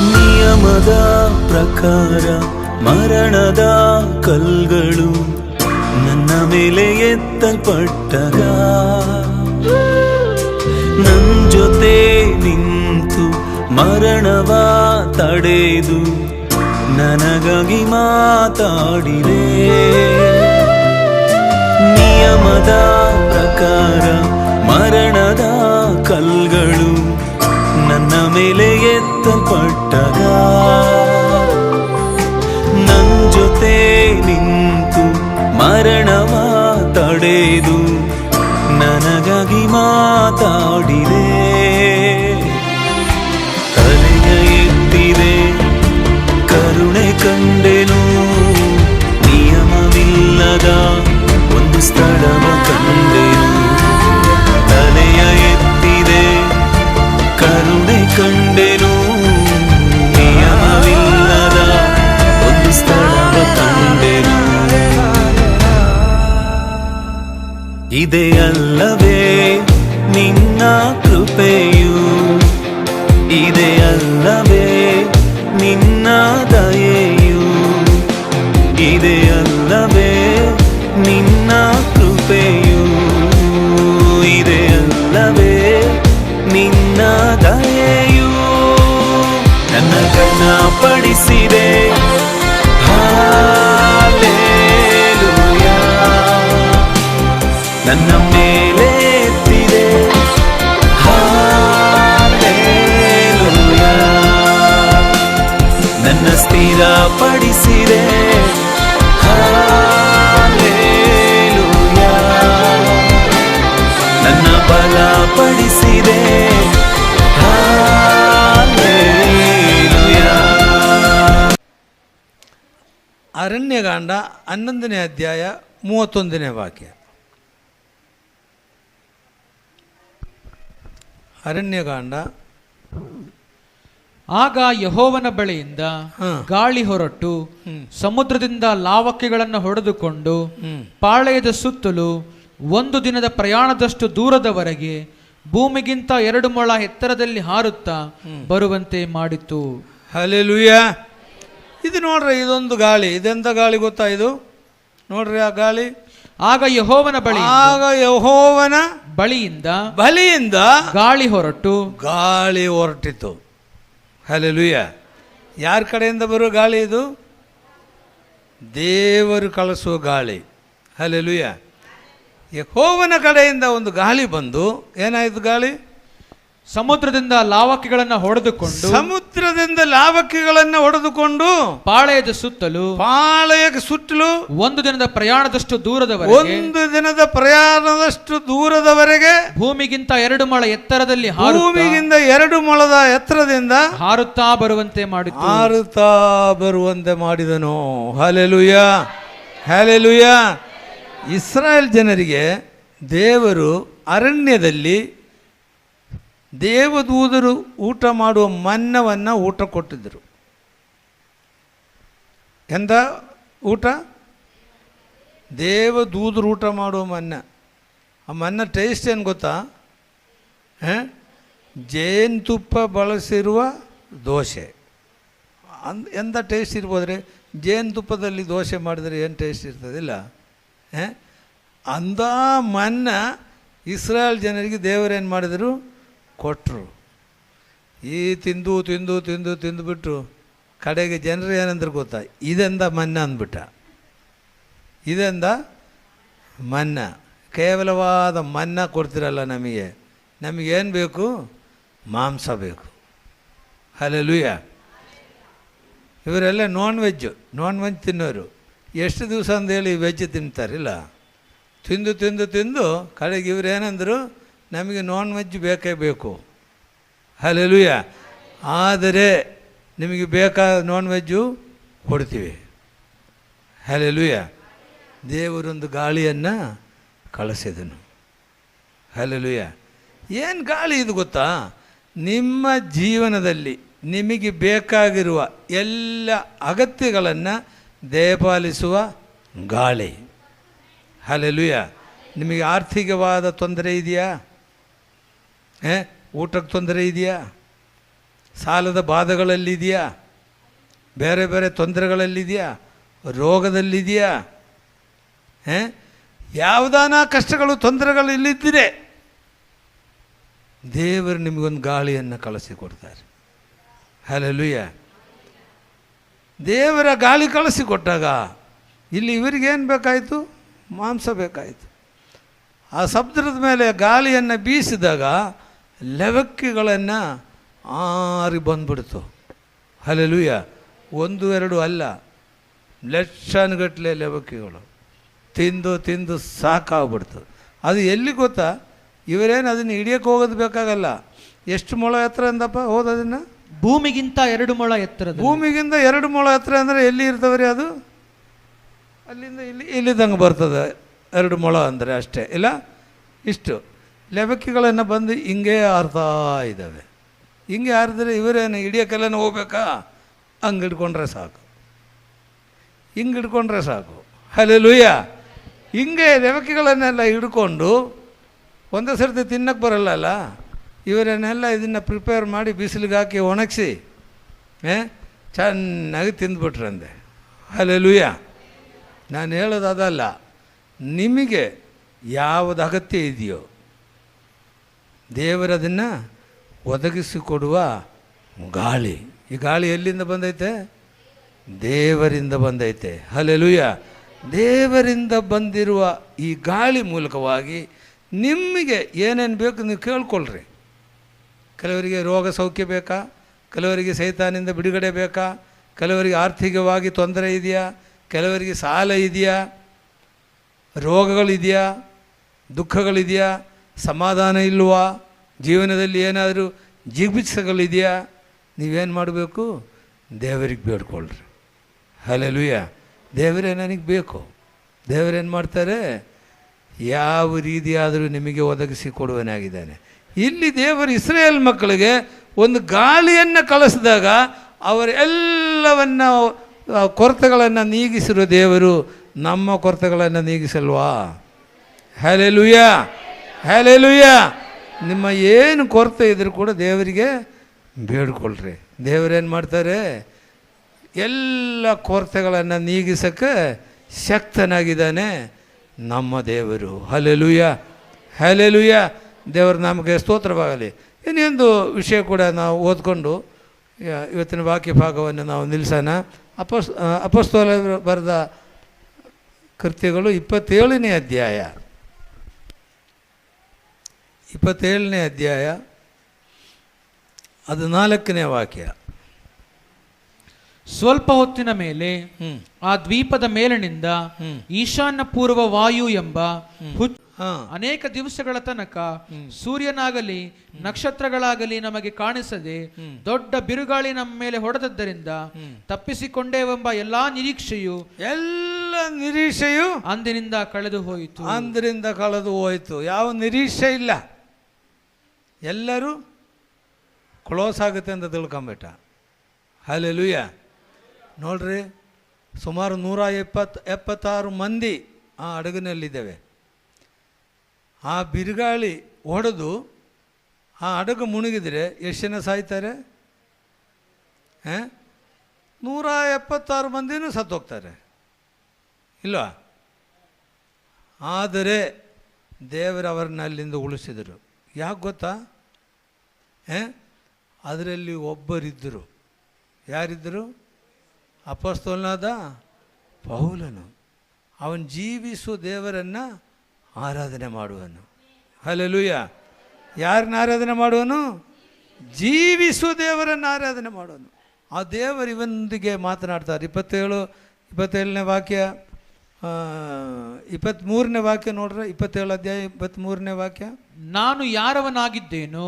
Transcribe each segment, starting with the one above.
ನಿಯಮದ ಪ್ರಕಾರ ಮರಣದ ಕಲ್ಗಳು ನನ್ನ ಮೇಲೆ ಎತ್ತಲ್ಪಟ್ಟಗ. ನನ್ ಜೊತೆ ನಿಂತು ಮರಣವ ತಡೆದು ನನಗಾಗಿ ಮಾತಾಡಿದೆ. ನಿಯಮದ ಪ್ರಕಾರ ಮರಣದ ಕಲ್ಗಳು ನನ್ನ ಮೇಲೆ ಎತ್ತಲ್ಪಟ್ಟಗ ನನ್ ಜೊತೆ ನಿಂತು ಮರಣವ ತಡೆದು ನನಗಾಗಿ ಮಾತಾಡಿದೆ. ತಲೆಯ ಎತ್ತಿದೆ ಕರುಣೆ ಕಂಡೆನು ನಿಯಮವಿಲ್ಲದ ಅರಣ್ಯಕಾಂಡ ಹನ್ನೊಂದನೇ ಅಧ್ಯಾಯ ಮೂವತ್ತೊಂದನೇ ವಾಕ್ಯ. ಅರಣ್ಯಕಾಂಡ ಆಗ ಯಹೋವನ ಬಳಿಯಿಂದ ಗಾಳಿ ಹೊರಟು ಸಮುದ್ರದಿಂದ ಲಾವಕ್ಕೆಗಳನ್ನು ಹೊಡೆದುಕೊಂಡು ಪಾಳೆಯದ ಸುತ್ತಲೂ ಒಂದು ದಿನದ ಪ್ರಯಾಣದಷ್ಟು ದೂರದವರೆಗೆ ಭೂಮಿಗಿಂತ ಎರಡು ಮೊಳ ಎತ್ತರದಲ್ಲಿ ಹಾರುತ್ತಾ ಬರುವಂತೆ ಮಾಡಿತು. ಹಲೆಲುಯ್ಯ ಇದು ನೋಡ್ರಿ ಇದೊಂದು ಗಾಳಿ. ಇದೆಂತ ಗಾಳಿ ಗೊತ್ತಾ ಇದು? ನೋಡ್ರಿ ಆ ಗಾಳಿ. ಆಗ ಯಹೋವನ ಬಳಿ ಆಗ ಯಹೋವನ ಬಳಿಯಿಂದ ಬಲಿಯಿಂದ ಗಾಳಿ ಹೊರಟು. ಗಾಳಿ ಹೊರಟಿತು. ಹಲಲುಯ್ಯ ಯಾರ ಕಡೆಯಿಂದ ಬರೋ ಗಾಳಿ ಇದು? ದೇವರು ಕಳಿಸುವ ಗಾಳಿ. ಹಲಲುಯ್ಯ ಯಹೋವನ ಕಡೆಯಿಂದ ಒಂದು ಗಾಳಿ ಬಂದು ಏನಾಯಿತು ಗಾಳಿ? ಸಮುದ್ರದಿಂದ ಲಾವಕಿಗಳನ್ನ ಹೊಡೆದುಕೊಂಡು ಸಮುದ್ರದಿಂದ ಲಾವಕಿಗಳನ್ನ ಹೊಡೆದುಕೊಂಡು ಪಾಳೆಯದ ಸುತ್ತಲೂ ಪಾಳಯಕ್ಕೆ ಸುತ್ತಲೂ ಒಂದು ದಿನದ ಪ್ರಯಾಣದಷ್ಟು ದೂರದವರೆಗೆ ಒಂದು ದಿನದ ಪ್ರಯಾಣದಷ್ಟು ದೂರದವರೆಗೆ ಭೂಮಿಗಿಂತ ಎರಡು ಮೊಳ ಎತ್ತರದಲ್ಲಿ ಭೂಮಿಗಿಂತ ಎರಡು ಮೊಳದ ಎತ್ತರದಿಂದ ಹಾರುತ್ತಾ ಬರುವಂತೆ ಮಾಡಿ ಹಾರುತ್ತಾ ಬರುವಂತೆ ಮಾಡಿದನು. ಹಲೆಲುಯ ಹಲೆಲುಯ ಇಸ್ರಾಯೇಲ್ ಜನರಿಗೆ ದೇವರು ಅರಣ್ಯದಲ್ಲಿ ದೇವದೂದರು ಊಟ ಮಾಡುವ ಮನ್ನವನ್ನು ಊಟ ಕೊಟ್ಟಿದ್ದರು. ಎಂದ ಊಟ? ದೇವದೂದರು ಊಟ ಮಾಡುವ ಮನ್ನ. ಆ ಮನ್ನ ಟೇಸ್ಟ್ ಏನು ಗೊತ್ತಾ? ಹಾಂ? ಜೇನುತುಪ್ಪ ಬಳಸಿರುವ ದೋಸೆ. ಅಂದ್ ಎಂಥ ಟೇಸ್ಟ್ ಇರ್ಬೋದ್ರೆ? ಜೇನುತುಪ್ಪದಲ್ಲಿ ದೋಸೆ ಮಾಡಿದರೆ ಏನು ಟೇಸ್ಟ್ ಇರ್ತದಿಲ್ಲ? ಅಂದ ಮನ್ನ ಇಸ್ರಾಯೇಲ್ ಜನರಿಗೆ ದೇವರೇನು ಮಾಡಿದರು? ಕೊಟ್ಟರು ಈ ತಿಂದು ತಿಂದು ತಿಂದು ತಿಂದುಬಿಟ್ಟು ಕಡೆಗೆ ಜನರು ಏನಂದ್ರೆ ಗೊತ್ತಾ? ಇದೆಂದ ಮನ್ನ ಅಂದ್ಬಿಟ್ಟ. ಇದೆಂದ ಮನ್ನ. ಕೇವಲವಾದ ಮನ್ನ ಕೊಡ್ತಿರಲ್ಲ ನಮಗೆ. ನಮಗೇನು ಬೇಕು? ಮಾಂಸ ಬೇಕು. ಹಲಲುಯ್ಯ ಇವರೆಲ್ಲ ನಾನ್ ವೆಜ್ಜು ನಾನ್ ವೆಜ್ ತಿನ್ನೋರು. ಎಷ್ಟು ದಿವಸ ಅಂದೇಳಿ ವೆಜ್ ತಿಂತಾರಿಲ್ಲ ತಿಂದು ತಿಂದು ತಿಂದು ಕಡೆಗೆ ಇವ್ರು ನಮಗೆ ನಾನ್ ವೆಜ್ ಬೇಕೇ ಬೇಕು. ಹಲಲುಯ್ಯ ಆದರೆ ನಿಮಗೆ ಬೇಕಾದ ನಾನ್ ವೆಜ್ಜು ಕೊಡ್ತೀವಿ. ಹಲೆಲುಯ ದೇವರೊಂದು ಗಾಳಿಯನ್ನು ಕಳಿಸಿದನು. ಹಲೆಲುಯ ಏನು ಗಾಳಿ ಇದು ಗೊತ್ತಾ? ನಿಮ್ಮ ಜೀವನದಲ್ಲಿ ನಿಮಗೆ ಬೇಕಾಗಿರುವ ಎಲ್ಲ ಅಗತ್ಯಗಳನ್ನು ದಯಪಾಲಿಸುವ ಗಾಳಿ. ಹಲೆಲುಯ ನಿಮಗೆ ಆರ್ಥಿಕವಾದ ತೊಂದರೆ ಇದೆಯಾ? ಏ, ಊಟಕ್ಕೆ ತೊಂದರೆ ಇದೆಯಾ? ಸಾಲದ ಬಾಧೆಗಳಲ್ಲಿದೆಯಾ? ಬೇರೆ ಬೇರೆ ತೊಂದರೆಗಳಲ್ಲಿದೆಯಾ? ರೋಗದಲ್ಲಿದೆಯಾ? ಯಾವುದಾನ ಕಷ್ಟಗಳು ತೊಂದರೆಗಳು ಇಲ್ಲಿದ್ದರೆ ದೇವರು ನಿಮಗೊಂದು ಗಾಳಿಯನ್ನು ಕಳಿಸಿಕೊಡ್ತಾರೆ ಹಲಲುಯ್ಯ ದೇವರ ಗಾಳಿ ಕಳಿಸಿಕೊಟ್ಟಾಗ ಇಲ್ಲಿ ಇವರಿಗೇನು ಬೇಕಾಯಿತು? ಮಾಂಸ ಬೇಕಾಯಿತು. ಆ ಸಮುದ್ರದ ಮೇಲೆ ಗಾಳಿಯನ್ನು ಬೀಸಿದಾಗ ಲೆವಕ್ಕಿಗಳನ್ನು ಆರಿ ಬಂದ್ಬಿಡ್ತು. ಹಲಲುಯ್ಯ ಒಂದು ಎರಡು ಅಲ್ಲ. ಲಕ್ಷಾನುಗಟ್ಟಲೆ ಲೆವಕ್ಕೆಗಳು. ತಿಂದು ತಿಂದು ಸಾಕಾಗ್ಬಿಡ್ತು. ಅದು ಎಲ್ಲಿ ಗೊತ್ತಾ? ಇವರೇನು ಅದನ್ನು ಹಿಡಿಯೋಕ್ಕೆ ಹೋಗೋದು ಬೇಕಾಗಲ್ಲ. ಎಷ್ಟು ಮೊಳ ಎತ್ತರ ಅಂದಪ್ಪ ಹೋದದನ್ನು ಭೂಮಿಗಿಂತ ಎರಡು ಮೊಳ ಎತ್ತರ ಭೂಮಿಗಿಂತ ಎರಡು ಮೊಳ ಎತ್ತರ ಅಂದರೆ ಎಲ್ಲಿ ಇರ್ತವೆ ರೀ ಅದು? ಅಲ್ಲಿಂದ ಇಲ್ಲಿ ಇಲ್ಲಿದ್ದಂಗೆ ಬರ್ತದೆ. ಎರಡು ಮೊಳ ಅಂದರೆ ಅಷ್ಟೇ. ಇಲ್ಲ? ಇಷ್ಟು. ಲೆಬಕ್ಕಿಗಳನ್ನು ಬಂದು ಹಿಂಗೆ ಹಾರ್ತಾ ಇದ್ದಾವೆ. ಹಿಂಗೆ ಹಾರಿದ್ರೆ ಇವರೇನು ಹಿಡಿಯೋಕ್ಕೆಲ್ಲ ಹೋಗ್ಬೇಕಾ? ಹಂಗೆ ಹಿಡ್ಕೊಂಡ್ರೆ ಸಾಕು. ಹಿಂಗೆ ಹಿಡ್ಕೊಂಡ್ರೆ ಸಾಕು. ಲೂಯ್ಯ ಹಿಂಗೆ ಲೆಬಕ್ಕಿಗಳನ್ನೆಲ್ಲ ಹಿಡ್ಕೊಂಡು ಒಂದೇ ಸರ್ತಿ ತಿನ್ನಕ್ಕೆ ಬರಲ್ಲಲ್ಲ? ಇವರನ್ನೆಲ್ಲ ಇದನ್ನು ಪ್ರಿಪೇರ್ ಮಾಡಿ ಬಿಸಿಲಿಗೆ ಹಾಕಿ ಒಣಗಿಸಿ, ಏ, ಚೆನ್ನಾಗಿ ತಿಂದ್ಬಿಟ್ರಂದೆ ಲೂಯ್ಯ ನಾನು ಹೇಳೋದು ಅದಲ್ಲ. ನಿಮಗೆ ಯಾವುದು ಅಗತ್ಯ ಇದೆಯೋ ದೇವರದನ್ನು ಒದಗಿಸಿಕೊಡುವ ಗಾಳಿ. ಈ ಗಾಳಿ ಎಲ್ಲಿಂದ ಬಂದೈತೆ? ದೇವರಿಂದ ಬಂದೈತೆ. ಹಲೆಲುಯ್ಯ ದೇವರಿಂದ ಬಂದಿರುವ ಈ ಗಾಳಿ ಮೂಲಕವಾಗಿ ನಿಮಗೆ ಏನೇನು ಬೇಕು ನೀವು ಕೇಳ್ಕೊಳ್ರಿ. ಕೆಲವರಿಗೆ ರೋಗ ಸೌಖ್ಯ ಬೇಕಾ? ಕೆಲವರಿಗೆ ಸೈತಾನಿಂದ ಬಿಡುಗಡೆ ಬೇಕಾ? ಕೆಲವರಿಗೆ ಆರ್ಥಿಕವಾಗಿ ತೊಂದರೆ ಇದೆಯಾ? ಕೆಲವರಿಗೆ ಸಾಲ ಇದೆಯಾ? ರೋಗಗಳಿದೆಯಾ ದುಃಖಗಳಿದೆಯಾ ಸಮಾಧಾನ ಇಲ್ವಾ? ಜೀವನದಲ್ಲಿ ಏನಾದರೂ ಜೀವಿಸಗಳಿದೆಯಾ ನೀವೇನು ಮಾಡಬೇಕು? ದೇವರಿಗೆ ಬೇಡ್ಕೊಳ್ರಿ. ಹಲೆಲುಯ್ಯ ದೇವರೇ ನನಗೆ ಬೇಕು. ದೇವರೇನು ಮಾಡ್ತಾರೆ? ಯಾವ ರೀತಿಯಾದರೂ ನಿಮಗೆ ಒದಗಿಸಿ ಕೊಡುವನಾಗಿದ್ದಾನೆ. ಇಲ್ಲಿ ದೇವರು ಇಸ್ರೇಲ್ ಮಕ್ಕಳಿಗೆ ಒಂದು ಗಾಳಿಯನ್ನು ಕಳಿಸಿದಾಗ ಅವರೆಲ್ಲವನ್ನ ಕೊರತೆಗಳನ್ನು ನೀಗಿಸಿರೋ ದೇವರು ನಮ್ಮ ಕೊರತೆಗಳನ್ನು ನೀಗಿಸಲ್ವಾ? ಹಲೆಲುಯ್ಯ ಹಲೆಲುಯ್ಯ ನಿಮ್ಮ ಏನು ಕೊರತೆ ಇದ್ರೂ ಕೂಡ ದೇವರಿಗೆ ಬೇಡ್ಕೊಳ್ರಿ. ದೇವರೇನು ಮಾಡ್ತಾರೆ? ಎಲ್ಲ ಕೊರತೆಗಳನ್ನು ನೀಗಿಸೋಕ್ಕೆ ಶಕ್ತನಾಗಿದ್ದಾನೆ ನಮ್ಮ ದೇವರು. ಹಲೆಲುಯ್ಯ ಹಲೆಲುಯ್ಯ ದೇವರು ನಮಗೆ ಸ್ತೋತ್ರವಾಗಲಿ. ಇನ್ನೊಂದು ವಿಷಯ ಕೂಡ ನಾವು ಓದ್ಕೊಂಡು ಇವತ್ತಿನ ವಾಕ್ಯ ಭಾಗವನ್ನು ನಾವು ನಿಲ್ಲಿಸೋಣ ಅಪಸ್ ಅಪಸ್ತೋಲ ಬರೆದ ಕೃತ್ಯಗಳು ಇಪ್ಪತ್ತೇಳನೇ ಅಧ್ಯಾಯ. ಇಪ್ಪತ್ತೇಳನೇ ಅಧ್ಯಾಯ ಅದು ನಾಲ್ಕನೇ ವಾಕ್ಯ. ಸ್ವಲ್ಪ ಹೊತ್ತಿನ ಮೇಲೆ ಆ ದ್ವೀಪದ ಮೇಲಿನಿಂದ. ಈಶಾನ್ಯ ಪೂರ್ವ ವಾಯು ಎಂಬ ಅನೇಕ ದಿವಸಗಳ ತನಕ ಸೂರ್ಯನಾಗಲಿ ನಕ್ಷತ್ರಗಳಾಗಲಿ ನಮಗೆ ಕಾಣಿಸದೆ ದೊಡ್ಡ ಬಿರುಗಾಳಿ ನಮ್ಮ ಮೇಲೆ ಹೊಡೆದದ್ದರಿಂದ ತಪ್ಪಿಸಿಕೊಂಡೇವೆಂಬ ಎಲ್ಲಾ ನಿರೀಕ್ಷೆಯು ಎಲ್ಲ ನಿರೀಕ್ಷೆಯು ಅಂದಿನಿಂದ ಕಳೆದು ಹೋಯಿತು. ಅಂದ್ರಿಂದ ಕಳೆದು ಹೋಯಿತು. ಯಾವ ನಿರೀಕ್ಷೆ ಇಲ್ಲ. ಎಲ್ಲರೂ ಕ್ಲೋಸ್ ಆಗುತ್ತೆ ಅಂತ ತಿಳ್ಕೊಂಬಿಟ್ಟ. ಹಲೆಲುಯ್ಯ ನೋಡ್ರಿ, ಸುಮಾರು ನೂರ ಎಪ್ಪತ್ತು ಎಪ್ಪತ್ತಾರು ಮಂದಿ ಆ ಹಡಗಿನಲ್ಲಿದ್ದೇವೆ. ಆ ಬಿರುಗಾಳಿ ಹೊಡೆದು ಆ ಹಡಗು ಮುಣುಗಿದರೆ ಎಷ್ಟು ಜನ ಸಾಯ್ತಾರೆ? ಹಾಂ? ನೂರ ಎಪ್ಪತ್ತಾರು ಮಂದಿನೂ ಸತ್ತೋಗ್ತಾರೆ. ಇಲ್ಲ ಆದರೆ ದೇವರವರನ್ನ ಅಲ್ಲಿಂದ ಉಳಿಸಿದರು. ಯಾಕೆ ಗೊತ್ತಾ? ಏ? ಅದರಲ್ಲಿ ಒಬ್ಬರಿದ್ದರು. ಯಾರಿದ್ದರು? ಅಪಸ್ತೋಲ್ನಾದ ಪೌಲನು. ಅವನು ಜೀವಿಸುವ ದೇವರನ್ನು ಆರಾಧನೆ ಮಾಡುವನು. ಅಲ್ಲೆಲುಯ್ಯ ಯಾರನ್ನ ಆರಾಧನೆ ಮಾಡುವನು? ಜೀವಿಸುವ ದೇವರನ್ನು ಆರಾಧನೆ ಮಾಡುವನು. ಆ ದೇವರು ಇವನೊಂದಿಗೆ ಮಾತನಾಡ್ತಾರೆ. ಇಪ್ಪತ್ತೇಳು, ಇಪ್ಪತ್ತೇಳನೇ ವಾಕ್ಯ ಇಪ್ಪತ್ತ್ಮೂರನೇ ವಾಕ್ಯ ನೋಡ್ರೆ. ಇಪ್ಪತ್ತೇಳು ಅಧ್ಯಾಯ, ಇಪ್ಪತ್ತ್ಮೂರನೇ ವಾಕ್ಯ. ನಾನು ಯಾರವನಾಗಿದ್ದೇನೋ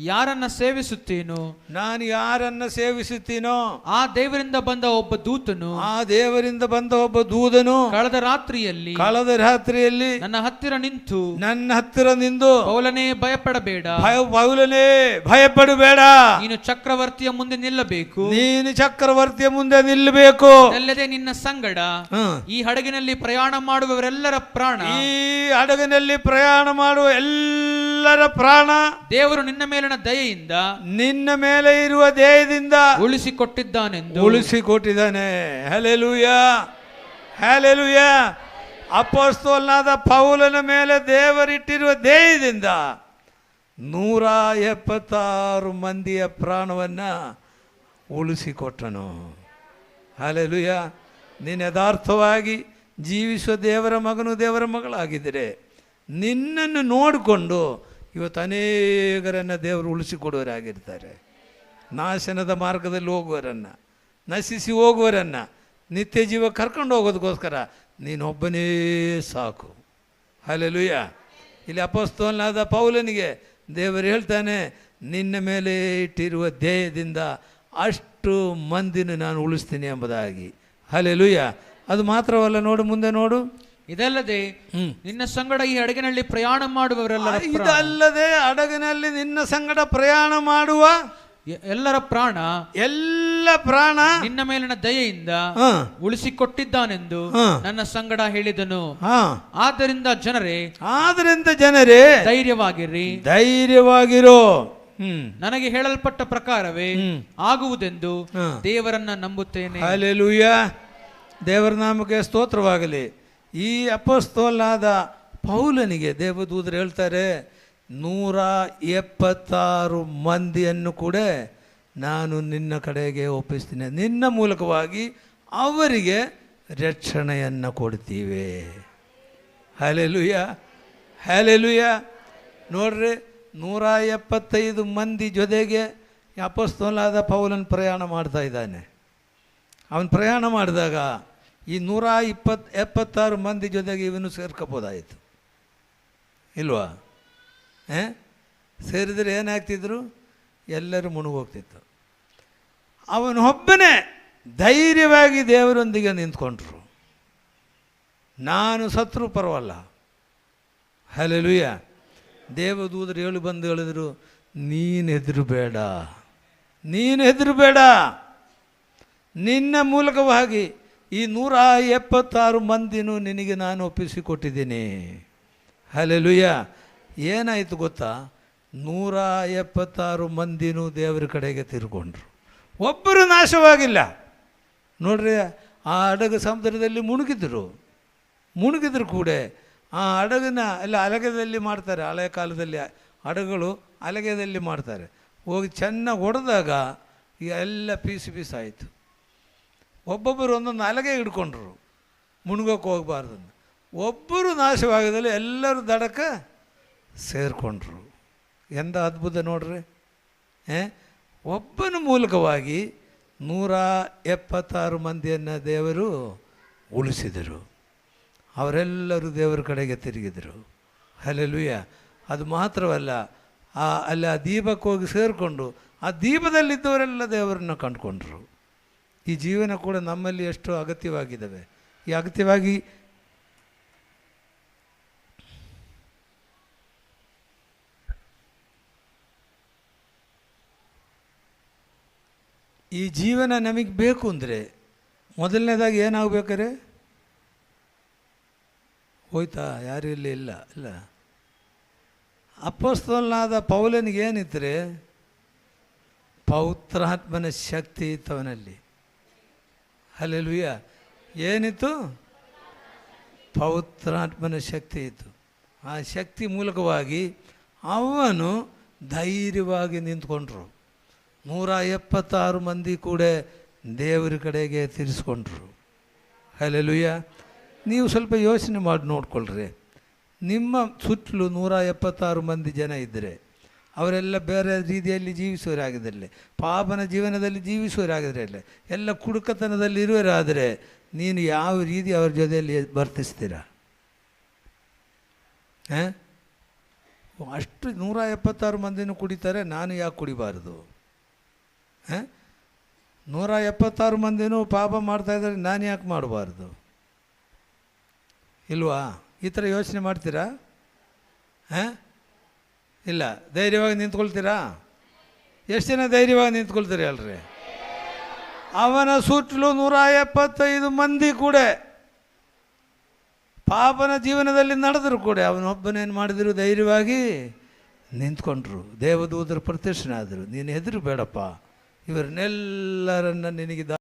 ಯಾರನ್ನ ಸೇವಿಸುತ್ತೇನೋ ನಾನು ಯಾರನ್ನ ಸೇವಿಸುತ್ತೀನೋ? ಆ ದೇವರಿಂದ ಬಂದ ಒಬ್ಬ ದೂತನು ಆ ದೇವರಿಂದ ಬಂದ ಒಬ್ಬ ದೂತನು ಕಳೆದ ರಾತ್ರಿಯಲ್ಲಿ ಕಳೆದ ರಾತ್ರಿಯಲ್ಲಿ ನನ್ನ ಹತ್ತಿರ ನಿಂತು ನನ್ನ ಹತ್ತಿರ ನಿಂದು ಪೌಲನೇ ಭಯಪಡಬೇಡ. ಭಯ ಪೌಲನೇ ಭಯಪಡಬೇಡ. ನೀನು ಚಕ್ರವರ್ತಿಯ ಮುಂದೆ ನಿಲ್ಲಬೇಕು. ನೀನು ಚಕ್ರವರ್ತಿಯ ಮುಂದೆ ನಿಲ್ಲಬೇಕು. ಅಲ್ಲದೆ ನಿನ್ನ ಸಂಗಡ. ಈ ಹಡಗಿನಲ್ಲಿ ಪ್ರಯಾಣ ಮಾಡುವವರೆಲ್ಲರ ಪ್ರಾಣ. ಈ ಹಡಗಿನಲ್ಲಿ ಪ್ರಯಾಣ ಮಾಡುವ ಎಲ್ಲ ಎಲ್ಲರ ಪ್ರಾಣ ದೇವರು ನಿನ್ನ ಮೇಲಿನ ದಯೆಯಿಂದ ನಿನ್ನ ಮೇಲೆ ಇರುವ ದೇಹದಿಂದ ಉಳಿಸಿಕೊಟ್ಟಿದ್ದಾನೆಂದು ಉಳಿಸಿಕೊಟ್ಟಿದ್ದಾನೆ. ಹಲೆಲುಯ ಹಲೆಲುಯ ಅಪೋಸ್ತೋಲ್ನಾದ ಪೌಲನ ಮೇಲೆ ದೇವರಿಟ್ಟಿರುವ ದೇಹದಿಂದ ನೂರ ಎಪ್ಪತ್ತಾರು ಮಂದಿಯ ಪ್ರಾಣವನ್ನು ಉಳಿಸಿಕೊಟ್ಟನು. ಹಲೆಲುಯ ನೀನು ಯಥಾರ್ಥವಾಗಿ ಜೀವಿಸುವ ದೇವರ ಮಗನು ದೇವರ ಮಗಳಾಗಿದ್ದರೆ ನಿನ್ನನ್ನು ನೋಡಿಕೊಂಡು ಇವತ್ತು ಅನೇಕರನ್ನು ದೇವರು ಉಳಿಸಿಕೊಡುವರಾಗಿರ್ತಾರೆ ನಾಶನದ ಮಾರ್ಗದಲ್ಲಿ ಹೋಗುವರನ್ನು ನಶಿಸಿ ಹೋಗುವರನ್ನು ನಿತ್ಯ ಜೀವ ಕರ್ಕೊಂಡು ಹೋಗೋದಕ್ಕೋಸ್ಕರ ನೀನೊಬ್ಬನೇ ಸಾಕು. ಅಲ್ಲೆಲುಯ್ಯ ಇಲ್ಲಿ ಅಪಸ್ತೋಲನಾದ ಪೌಲನಿಗೆ ದೇವರು ಹೇಳ್ತಾನೆ, ನಿನ್ನ ಮೇಲೆ ಇಟ್ಟಿರುವ ಧ್ಯೇಯದಿಂದ ಅಷ್ಟು ಮಂದಿನ ನಾನು ಉಳಿಸ್ತೀನಿ ಎಂಬುದಾಗಿ. ಅಲ್ಲೆಲುಯ್ಯ ಅದು ಮಾತ್ರವಲ್ಲ, ನೋಡು, ಮುಂದೆ ನೋಡು. ಇದಲ್ಲದೆ. ನಿನ್ನ ಸಂಗಡ ಈ ಹಡಗಿನಲ್ಲಿ ಪ್ರಯಾಣ ಮಾಡುವವರೆಲ್ಲರ ಪ್ರಾಣ- ಇದಲ್ಲದೆ ಹಡಗಿನಲ್ಲಿ ನಿನ್ನ ಸಂಗಡ ಪ್ರಯಾಣ ಮಾಡುವ ಎಲ್ಲರ ಪ್ರಾಣ ಎಲ್ಲ ಪ್ರಾಣ ನಿನ್ನ ಮೇಲಿನ ದಯೆಯಿಂದ ಉಳಿಸಿಕೊಟ್ಟಿದ್ದಾನೆಂದು ನನ್ನ ಸಂಗಡ ಹೇಳಿದನು. ಆದ್ದರಿಂದ ಜನರೇ ಆದ್ದರಿಂದ ಜನರೇ ಧೈರ್ಯವಾಗಿರಿ. ಧೈರ್ಯವಾಗಿರೋ. ಹ್ಮ್. ನನಗೆ ಹೇಳಲ್ಪಟ್ಟ ಪ್ರಕಾರವೇ ಆಗುವುದೆಂದು. ದೇವರನ್ನ ನಂಬುತ್ತೇನೆ. ದೇವರ ನಾಮಕ್ಕೆ ಸ್ತೋತ್ರವಾಗಲಿ. ಈ ಅಪಸ್ತೋಲಾದ ಪೌಲನಿಗೆ ದೇವದೂತರು ಹೇಳ್ತಾರೆ, ನೂರ ಎಪ್ಪತ್ತಾರು ಮಂದಿಯನ್ನು ಕೂಡ ನಾನು ನಿನ್ನ ಕಡೆಗೆ ಒಪ್ಪಿಸ್ತೀನಿ. ನಿನ್ನ ಮೂಲಕವಾಗಿ ಅವರಿಗೆ ರಕ್ಷಣೆಯನ್ನು ಕೊಡ್ತೀವಿ. ಹಲೆಲುಯ್ಯ ಹಲೆಲುಯ್ಯ ನೋಡ್ರಿ, ನೂರ ಎಪ್ಪತ್ತೈದು ಮಂದಿ ಜೊತೆಗೆ ಅಪಸ್ತೋಲಾದ ಪೌಲನ್ ಪ್ರಯಾಣ ಮಾಡ್ತಾ ಇದ್ದಾನೆ. ಅವನು ಪ್ರಯಾಣ ಮಾಡಿದಾಗ ಈ ನೂರ ಇಪ್ಪತ್ತು ಎಪ್ಪತ್ತಾರು ಮಂದಿ ಜೊತೆಗೆ ಇವನು ಸೇರ್ಕೋಬೋದಾಯಿತು. ಇಲ್ವಾ? ಸೇರಿದರೆ ಏನಾಗ್ತಿದ್ರು? ಎಲ್ಲರೂ ಮುಳುಗೋಗ್ತಿತ್ತು ಅವನೊಬ್ಬನೇ ಧೈರ್ಯವಾಗಿ ದೇವರೊಂದಿಗೆ ನಿಂತ್ಕೊಂಡ್ರು. ನಾನು ಸತ್ರು ಪರವಲ್ಲ. ಹಲೆಲುಯ್ಯ ದೇವದೂದರು ಹೇಳಿ ಬಂದು ಹೇಳಿದ್ರು, ನೀನು ಹೆದರು ಬೇಡ ನೀನು ಹೆದರು ಬೇಡ ನಿನ್ನ ಮೂಲಕವಾಗಿ ಈ ನೂರ ಎಪ್ಪತ್ತಾರು ಮಂದಿನೂ ನಿನಗೆ ನಾನು ಒಪ್ಪಿಸಿಕೊಟ್ಟಿದ್ದೀನಿ. ಹಲೆಲುಯ್ಯ ಏನಾಯಿತು ಗೊತ್ತಾ? ನೂರ ಎಪ್ಪತ್ತಾರು ಮಂದಿನೂ ದೇವರ ಕಡೆಗೆ ತಿರ್ಕೊಂಡ್ರು ಒಬ್ಬರು ನಾಶವಾಗಿಲ್ಲ. ನೋಡ್ರಿ, ಆ ಹಡಗು ಸಮುದ್ರದಲ್ಲಿ ಮುಣುಗಿದ್ರು. ಮುಣುಗಿದ್ರು ಕೂಡ. ಆ ಹಡಗನ್ನ ಎಲ್ಲ ಅಲಗದಲ್ಲಿ ಮಾಡ್ತಾರೆ. ಹಳೆಯ ಕಾಲದಲ್ಲಿ ಹಡಗುಗಳು ಅಲಗೆದಲ್ಲಿ ಮಾಡ್ತಾರೆ. ಹೋಗಿ ಚೆನ್ನಾಗಿ ಹೊಡೆದಾಗ ಎಲ್ಲ ಪೀಸು ಪೀಸ್ ಆಯಿತು ಒಬ್ಬೊಬ್ಬರು ಒಂದೊಂದು ಅಲಗೆ ಹಿಡ್ಕೊಂಡ್ರು, ಮುಣ್ಗೋಕೆ ಹೋಗಬಾರ್ದು ಒಬ್ಬರು ನಾಶವಾಗದಲ್ಲಿ ಎಲ್ಲರೂ ದಡಕ್ಕೆ ಸೇರಿಕೊಂಡ್ರು. ಎಂಥ ಅದ್ಭುತ ನೋಡ್ರಿ? ಏ ಒಬ್ಬನ ಮೂಲಕವಾಗಿ ನೂರ ಎಪ್ಪತ್ತಾರು ಮಂದಿಯನ್ನು ದೇವರು ಉಳಿಸಿದರು. ಅವರೆಲ್ಲರೂ ದೇವರ ಕಡೆಗೆ ತಿರುಗಿದರು. ಅಲ್ಲೆಲುಯ್ಯ ಅದು ಮಾತ್ರವಲ್ಲ, ಆ, ಅಲ್ಲಿ ಆ ದೀಪಕ್ಕೆ ಹೋಗಿ ಸೇರಿಕೊಂಡು ಆ ದೀಪದಲ್ಲಿದ್ದವರೆಲ್ಲ ದೇವರನ್ನು ಕಂಡುಕೊಂಡ್ರು. ಈ ಜೀವನ ಕೂಡ ನಮ್ಮಲ್ಲಿ ಎಷ್ಟು ಅಗತ್ಯವಾಗಿದ್ದಾವೆ. ಈ ಅಗತ್ಯವಾಗಿ ಈ ಜೀವನ ನಮಗೆ ಬೇಕು ಅಂದರೆ ಮೊದಲನೇದಾಗಿ ಏನಾಗಬೇಕಾರೆ? ಹೋಯ್ತಾ, ಯಾರು ಇಲ್ಲಿ ಇಲ್ಲ ಇಲ್ಲ. ಅಪ್ಪಸ್ತಲನಾದ ಪೌಲನಿಗೆ ಏನಿದ್ರೆ ಪೌತ್ರಾತ್ಮನ ಶಕ್ತಿ ಇತ್ತು ಅವನಲ್ಲಿ ಅಲ್ಲೆಲುಯ್ಯ ಏನಿತ್ತು? ಪೌತ್ರಾತ್ಮನ ಶಕ್ತಿ ಇತ್ತು. ಆ ಶಕ್ತಿ ಮೂಲಕವಾಗಿ ಅವನು ಧೈರ್ಯವಾಗಿ ನಿಂತ್ಕೊಂಡ್ರು. ನೂರ ಎಪ್ಪತ್ತಾರು ಮಂದಿ ಕೂಡ ದೇವರ ಕಡೆಗೆ ತಿರ್ಸ್ಕೊಂಡ್ರು. ಅಲ್ಲೆಲುಯ್ಯ ನೀವು ಸ್ವಲ್ಪ ಯೋಚನೆ ಮಾಡಿ ನೋಡ್ಕೊಳ್ರಿ. ನಿಮ್ಮ ಸುತ್ತಲೂ ನೂರ ಎಪ್ಪತ್ತಾರು ಮಂದಿ ಜನ ಇದ್ದರೆ ಅವರೆಲ್ಲ ಬೇರೆ ರೀತಿಯಲ್ಲಿ ಜೀವಿಸುವರಾಗಿದ್ದಲ್ಲಿ ಪಾಪನ ಜೀವನದಲ್ಲಿ ಜೀವಿಸುವರಾಗಿದ್ರಲ್ಲ ಎಲ್ಲ ಕುಡುಕತನದಲ್ಲಿ ಇರುವರಾದರೆ ನೀನು ಯಾವ ರೀತಿ ಅವ್ರ ಜೊತೆಯಲ್ಲಿ ವರ್ತಿಸ್ತೀರ? ಅಷ್ಟು ನೂರ ಎಪ್ಪತ್ತಾರು ಮಂದಿನೂ ಕುಡಿತಾರೆ, ನಾನು ಯಾಕೆ ಕುಡಿಬಾರ್ದು? ನೂರ ಎಪ್ಪತ್ತಾರು ಮಂದಿನೂ ಪಾಪ ಮಾಡ್ತಾಯಿದ್ದಾರೆ ನಾನು ಯಾಕೆ ಮಾಡಬಾರ್ದು? ಇಲ್ವಾ? ಈ ಥರ ಯೋಚನೆ ಮಾಡ್ತೀರಾ? ಹಾಂ? ಇಲ್ಲ, ಧೈರ್ಯವಾಗಿ ನಿಂತ್ಕೊಳ್ತೀರಾ? ಎಷ್ಟು ಜನ ಧೈರ್ಯವಾಗಿ ನಿಂತ್ಕೊಳ್ತೀರಿ ಅಲ್ರಿ? ಅವನ ಸುತ್ತಲೂ ನೂರ ಎಪ್ಪತ್ತೈದು ಮಂದಿ ಕೂಡ. ಪಾಪನ ಜೀವನದಲ್ಲಿ ನಡೆದ್ರು ಕೂಡ. ಅವನೊಬ್ಬನೇನು ಮಾಡಿದ್ರು? ಧೈರ್ಯವಾಗಿ ನಿಂತ್ಕೊಂಡ್ರು. ದೇವದೂತರ ಪ್ರತ್ಯಕ್ಷನಾದರು. ನೀನು ಹೆದರು ಬೇಡಪ್ಪ ಇವರನ್ನೆಲ್ಲರನ್ನ ನಿನಗೆ